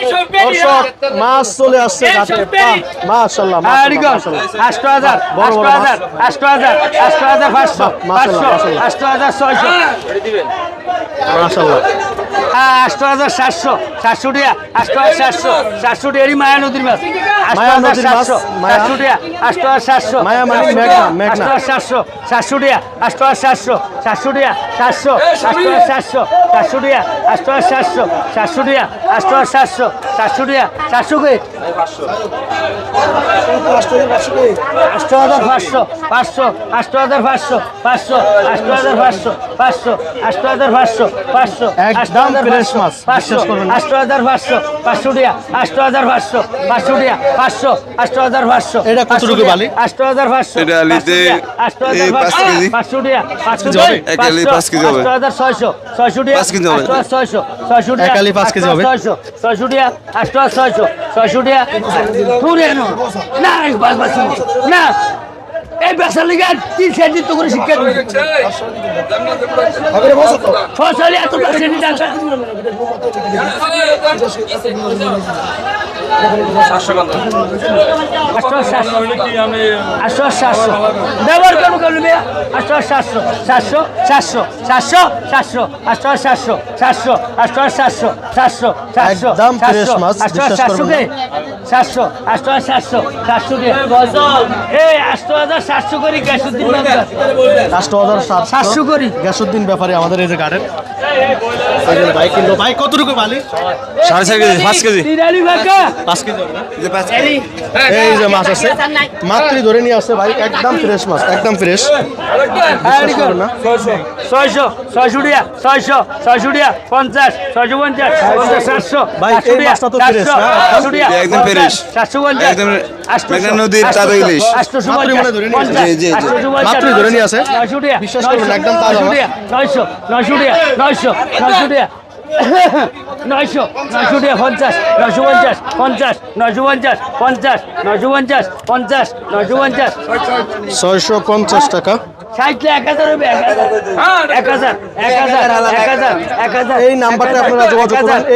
দর্শক হ্যাঁ। মাছ চলে আসছে মাশাল্লাহ আটশো হাজার আটশো হাজার আটশো হাজার আটশো হাজার পাঁচশো পাঁচশো আটশো হাজার ছয়শো। হ্যাঁ। মাশাল্লাহ। আষ্ট হাজার সাতশো সাতশো টিয়া আষ্ট হাজার সাতশো সাতশো টিয়া মায়া নদীর মাছ আষ্ট মায়া হাজার নদীর মাছ, সাতশো। সাতশো টিয়া আষ্ট হাজার সাতশো মায়া মানে। আষ্ট হাজার সাতশো সাতশো টিয়া আষ্ট হাজার সাতশো সাতশো টিয়া সাতশো আষ্ট হাজার সাতশো সাতশো টিয়া আষ্ট হাজার সাতশো সাতশো টিয়া আষ্ট হাজার সাতশো সাতশো টিয়া সাতশো কে আষ্ট হাজার পাঁচশো পাঁচশো আষ্ট হাজার পাঁচশো পাঁচশো আষ্ট হাজার পাঁচশো পাঁচশো আষ্ট হাজার পাঁচশো পাঁচশো একদম পাঁচশো, মাছ, পাঁচশো। আষ্ট হাজার পাঁচশো পাঁচশো টিয়া আষ্ট হাজার পাঁচশো পাঁচশো টিয়া পাঁচশো আষ্ট হাজার পাঁচশো এটা পাঁচশো টিয়া, বালি? আষ্ট হাজার পাঁচশো এটা আলিতে আষ্ট হাজার পাঁচশো পাঁচশো টিয়া পাঁচশো কেজি হবে? টিয়া, এক আলি পাঁচশো, পাঁচ কেজি হবে। আষ্ট হাজার ছয়শো ছয়শো টিয়া পাঁচ কেজি হবে। ছয়শো ছয়শো টিয়া এক পাঁচ কেজি হবে? ছয়শো ছয়শো টিয়া আষ্ট হাজার ছয়শো ছয়শো টিয়া না এই বাস বাস না এই ব্যবসা লিগে তিন শ্রেণি তো করে শিক্ষা ছয় সালে এত ব্যবহার করব করব মেয়ে আটশো সাতশো সাতশো সাতশো সাতশো সাতশো আটশো সাতশো সাতশো আটশো সাতশো সাতশো সাতশো একদম fresh সাতশো মাছ, আটশো বিশ্বাস সাতশো করবেন কে সাতশো আটশো সাতশো সাতশো কে এই আটশো হাজার সাতশো করি গ্যাস উদ্দিন হাজার সাতশো সাতশো করি গ্যাসুদ্দিন ব্যাপারে আমাদের এই যে গাড়ের ভাই কিনলো ভাই কতটুকু বালি সাড়ে চার কেজি পাঁচ কেজি। পাঁচ কেজি এই যে মাছ আছে। মাত্রই ধরে নিয়ে আসছে ভাই একদম ফ্রেশ মাছ একদম ফ্রেশ ছয়শো ছয়শো টিয়া ছয়শো ছয়শো টিয়া পঞ্চাশ ছয়শো পঞ্চাশ সাতশো ভাই, এই মাছটা তো টিয়া, একদম পঞ্চাশ, সাতশো পঞ্চাশ একদম নদীর তাজা ইলিশ। আটশোশো পঞ্চাশ, মনে জি, জি, মাত্রই ধরে নিয়ে আসে। বিশ্বাস করবেন, একদম তাজা নয়শো নয়শো টিয়া নয়শো নয়শো টিয়া নয়শো নয়শো টিয়া পঞ্চাশ, নয়শো পঞ্চাশ পঞ্চাশ, নয়শো পঞ্চাশ পঞ্চাশ, নয়শো পঞ্চাশ পঞ্চাশ, নয়শো পঞ্চাশ। ছয়শো পঞ্চাশ টাকা।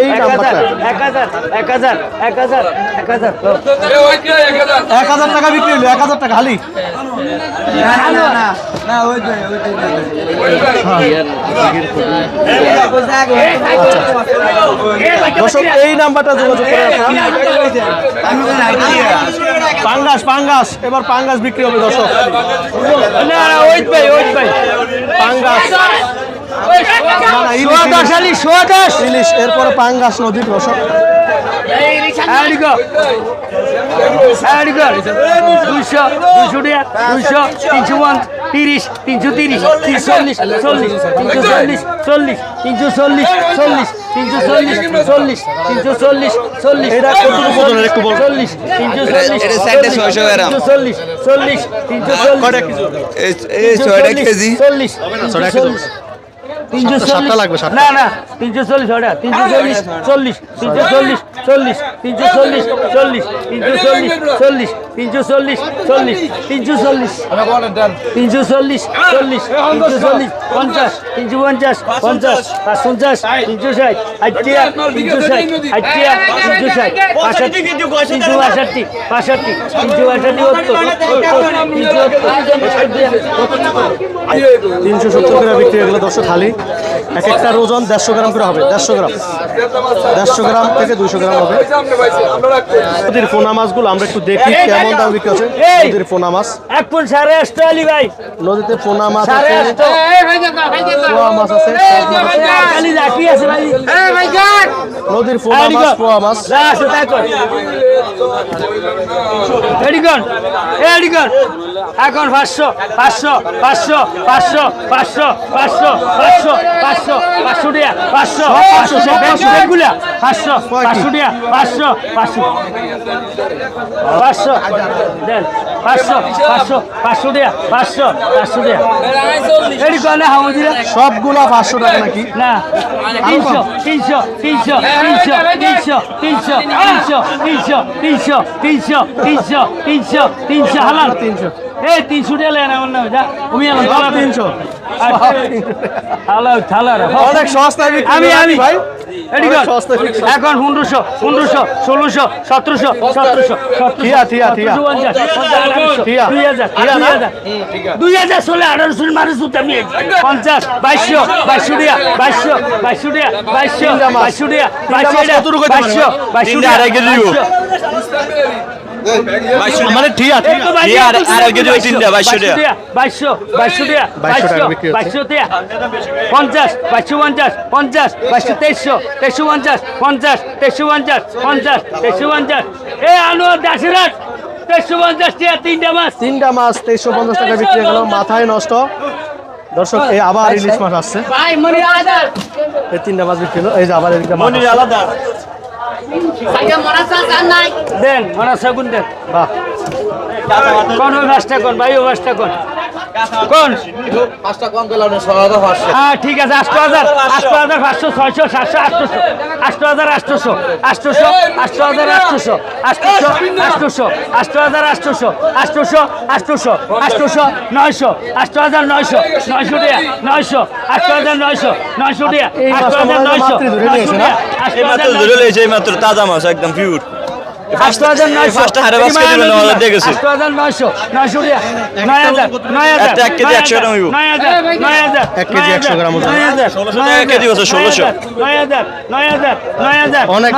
এই এক টাকা বিক্রি হলো এক টাকা খালি দর্শক এই নাম্বারটা যোগাযোগ পাঙ্গাস পাঙ্গাস এবার পাঙ্গাস বিক্রি হবে দর্শক ওইট ভাই ওইট ভাই। পাঙ্গাস। না, না, ইলিশ, সোয়া দশ ইলিশ। আলি সোয়া দশ। ইলিশ এরপরে পাঙ্গাস নদীর এদিকে দুইশো দুইশো দুইশো তিনশো তিরিশ তিনশো তিরিশ তিনশো চল্লিশ চল্লিশ তিনশো চল্লিশ চল্লিশ তিনশো চল্লিশ চল্লিশ তিনশো চল্লিশ চল্লিশ তিনশো চল্লিশ চল্লিশ চল্লিশ তিনশো চল্লিশ চল্লিশ তিনশো চল্লিশ চল্লিশ চল্লিশ তিনশো চল্লিশ না না তিনশো চল্লিশ তিনশো চল্লিশ চল্লিশ তিনশো চল্লিশ চল্লিশ তিনশো চল্লিশ চল্লিশ তিনশো চল্লিশ চল্লিশ। তিনশো চল্লিশ চল্লিশ তিনশো চল্লিশ তিনশো চল্লিশ চল্লিশ তিনশো চল্লিশ পঞ্চাশ তিনশো পঞ্চাশ পঞ্চাশ পাঁচ পঞ্চাশ তিনশো ষাট আটটিয়া তিনশো ষাট আটটিয়া তিনশো ষাট পাঁষট্টি তিনশো বাষট্টি বাষট্টি তিনশো বাষট্টি তিনশো সত্তর গ্রাম বিক্রি হয়ে গেলো দর্শক খালি এক একটা ওজন দেড়শো গ্রাম করে হবে দেড়শো গ্রাম দেড়শো গ্রাম থেকে দুশো গ্রাম হবে পোনা মাছগুলো আমরা একটু দেখি কেমন দাম বিক্রি হচ্ছে নদীর পোনা মাছ এক পুন সাড়ে আটশো আলি ভাই নদীতে পোনা মাছ আছে পোয়া মাছ আছে নদীর পোনা মাছ পোয়া মাছ এডিগন আছে এখন পাঁচশো পাঁচশো পাঁচশো পাঁচশো পাঁচশো পাঁচশো পাঁচশো পাঁচশো পাঁচশো টিয়া পাঁচশো পাঁচশো পাঁচশো বেগুলা পাঁচশো পাঁচশো টিয়া পাঁচশো পাঁচশো। পাঁচশো দেন। পাঁচশো পাঁচশো পাঁচশো টিয়া পাঁচশো পাঁচশো তিনশো তিনশো তিনশো হামুদিরা সবগুলা পাঁচশো টাকা নাকি না তিনশো তিনশো তিনশো তিনশো তিনশো তিনশো তিনশো তিনশো তিনশো তিনশো তিনশো তিনশো তিনশো তিনশো তিনশো এই তিনশো টাকা লেন আমার তিনশো যা তুমি তিনশো তিনশো তিনশো থালা থালা অনেক সস্তায় আমি আমি। ভাই। এখন পনেরোশো পনেরোশো ষোলোশো সতেরোশো সতেরোশো ঠিয়া, ঠিয়া, ঠিয়া। ঠিয়া। দুই হাজার ঠিয়া দুই হাজার ষোলো আঠারোশো মানুষ আমি পঞ্চাশ বাইশশো বাইশশো টিয়া বাইশশো বাইশশো টিয়া বাইশশো। বাইশশো টিয়া বাইশশো বাইশশো বাইশশো। মানে ঠিয়া এই আর- আর কেজি ওই তিনটা, বাইশশো টাকা। বাইশশো বাইশশো টাকা বাইশশো টাকা বাইশশো বিক্রি হচ্ছে। বাইশশো টাকা পঞ্চাশ বাইশশো পঞ্চাশ পঞ্চাশ বাইশশো তেইশশো তেইশশো পঞ্চাশ পঞ্চাশ তেইশশো পঞ্চাশ পঞ্চাশ তেইশশো পঞ্চাশ। এ আনোয়ার দাসেরাট তেইশশো পঞ্চাশ টাকা তিনটা মাছ। তিনটা মাছ তেইশশো পঞ্চাশ টাকা বিক্রি হয়ে গেল মাথায় নষ্ট। দর্শক এই আবার ইলিশ মাছ আসছে। ভাই মনে আদার এই তিনটা মাছ বিক্রি হলো এই যে আবার এদিকে আলাদা দেন মনে সেগুন দেন। বাহ। কোন মাছটা কোন? ভাই মাছটা কোন? কোন? হ্যাঁ ঠিক আছে আষ্ট হাজার আষ্ট হাজার পাঁচশো ছয়শো সাতশো আটশোশো। আষ্ট হাজার আটশোশো আটশোশো আষ্ট হাজার আটশোশো আটশোশো আটশোশো আষ্ট হাজার আটশোশো আটশোশো আটশোশো আটশোশো নয়শো আষ্ট হাজার নয়শো নয়শো টাকা নয়শো আষ্ট হাজার নয়শো নয়শো আষ্ট মাছটা হাজার হয় নয়শো মাত্রই এই মাত্র ধরে লইছে এই মাত্র তাজা মাছ একদম মানে হাজার অনেক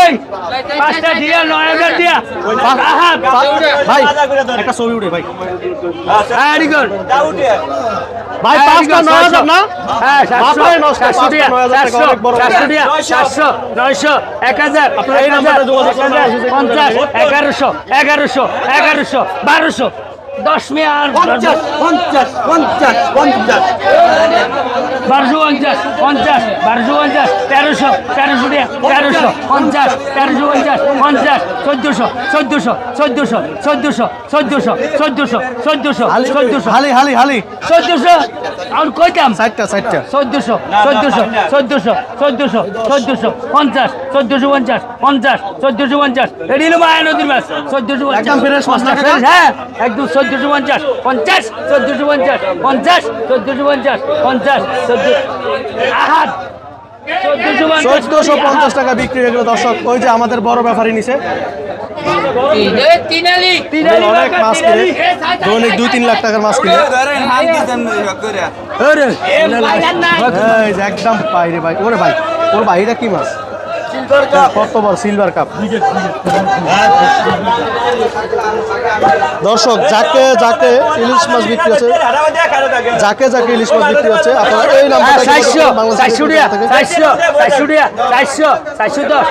এই পাঁচটা দিয়া নয় হাজার দিয়া। ভাই একটা ছবি উঠে ভাই। হ্যাঁ রিগন ভাই পাঁচটা নয় হাজার না? হ্যাঁ সাতশো। মাথায় সাতশো পাঁচটা নয় সাতশো নয়শো। এক হাজার, পঞ্চাশ এগারোশো এগারোশো এগারোশো বারোশো। দশ মেয়ে আর পঞ্চাশ পঞ্চাশ পঞ্চাশ পঞ্চাশ। বারোশো পঞ্চাশ পঞ্চাশ বারোশো পঞ্চাশ তেরোশো তেরোশো তেরোশো পঞ্চাশ তেরোশো পঞ্চাশ পঞ্চাশ চোদ্দশো চোদ্দশো চোদ্দশো চোদ্দশো চোদ্দশো চোদ্দশো চোদ্দশো হালি চোদ্দশো। হালি হালি হালি। চোদ্দশো? আর কইতাম? চারটা চারটা চোদ্দশো চোদ্দশো চোদ্দশো চোদ্দশো চোদ্দশো পঞ্চাশ চোদ্দশো পঞ্চাশ পঞ্চাশ চোদ্দশো পঞ্চাশ। এটি হলো মায়া নদীর মাছ। চোদ্দশো পঞ্চাশ? হ্যাঁ একদম চোদ্দশো পঞ্চাশ পঞ্চাশ চোদ্দশো পঞ্চাশ পঞ্চাশ চোদ্দশো পঞ্চাশ পঞ্চাশ চোদ্দ আহাত চোদ্দশো পঞ্চাশ টাকা বিক্রি হয়ে গেল দর্শক। ওই যে আমাদের বড় ব্যাপারী নিছে। অনেক মাছ কিনে। দৈনিক দুই তিন লাখ টাকার মাছ কিনে। একদম বাইরে ভাই। ওরে ভাই ওর বাইরে কি মাছ? সিলভার কাপ দর্শক যাকে যাকে ইলিশ মাছ বিক্রি হচ্ছে যাকে যাকে ইলিশ মাছ বিক্রি হচ্ছে আপনারা এই নাম্বারটা চারশো বাংলাদেশ চারশো টাকা থেকে। চারশো চারশো টাকা চারশো চারশো দশ।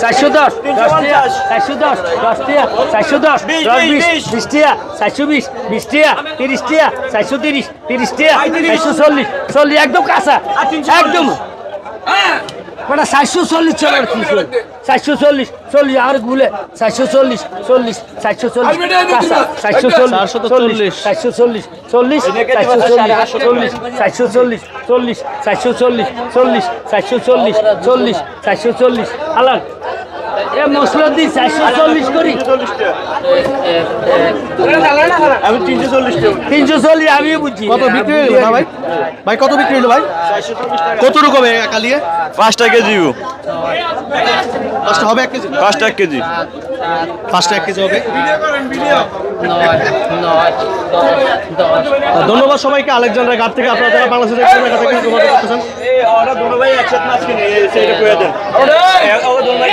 চারশো দশ দশ টাকা চারশো দশ দশ টাকা চারশো দশ দশ বিশ বিশ টাকা চারশো বিশ বিশ টাকা তিরিশ টাকা চারশো তিরিশ তিরিশ টাকা চারশো চল্লিশ চল্লিশ একদম কাঁচা একদম। মানে চারশো চল্লিশ চলার কি চারশো চল্লিশ চল্লিশ আর গুলে চারশো চল্লিশ চল্লিশ চারশো চল্লিশ চারশো চল্লিশ চল্লিশ চারশো চল্লিশ চল্লিশ চারশো চল্লিশ চারশো চল্লিশ চল্লিশ চারশো চল্লিশ চল্লিশ চারশো চল্লিশ চল্লিশ চারশো চল্লিশ আলান এ মশলা দিই চারশো চল্লিশ করি। তিনশো চল্লিশ আমিও বুঝছি কত বিক্রি না ভাই? ভাই কত বিক্রি হলো ভাই? কত রকম হবে কালিয়ে পাঁচটা কেজি পাঁচটা হবে এক কেজি? পাঁচটা এক কেজি। পাঁচটা এক কেজি হবে। ধন্যবাদ সবাইকে আলেকজান্ডার ঘাট থেকে আপনারা যারা বাংলাদেশের থেকে যোগাযোগ করতেছেন। ওরা দুটো ভাই একসাথে মাছ কিনে সেইটা করে দেন। ওরা! দুটো ভাই